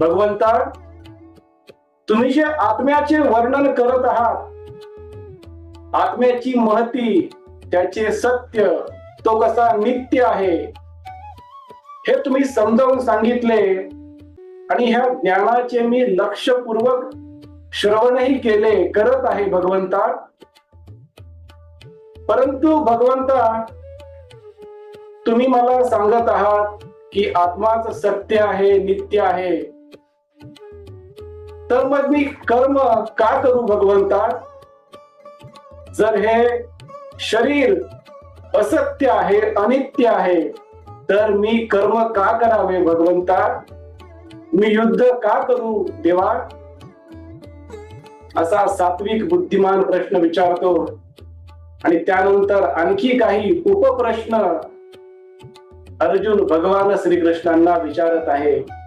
भगवंता तुम्ही जे आत्म्याचे वर्णन करत आहात आत्म्याची महती त्याचे सत्य तो कसा नित्य आहे हे तुम्ही समजावून सांगितले. आणि ह्या ज्ञानाचे मी लक्षपूर्वक श्रवणही केले करत आहे भगवंता. परंतु भगवंता तुम्ही मला सांगत आहात की आत्माच सत्य आहे नित्य आहे. तर मग मी कर्म का करू भगवंता जर हे शरीर असत्य आहे अनित्य आहे तर मी कर्म का करावे भगवंता मी युद्ध का करू देवा असा सात्विक बुद्धिमान प्रश्न विचारतो. आणि त्यानंतर आणखी काही उपप्रश्न अर्जुन भगवान श्रीकृष्णांना विचारत आहे.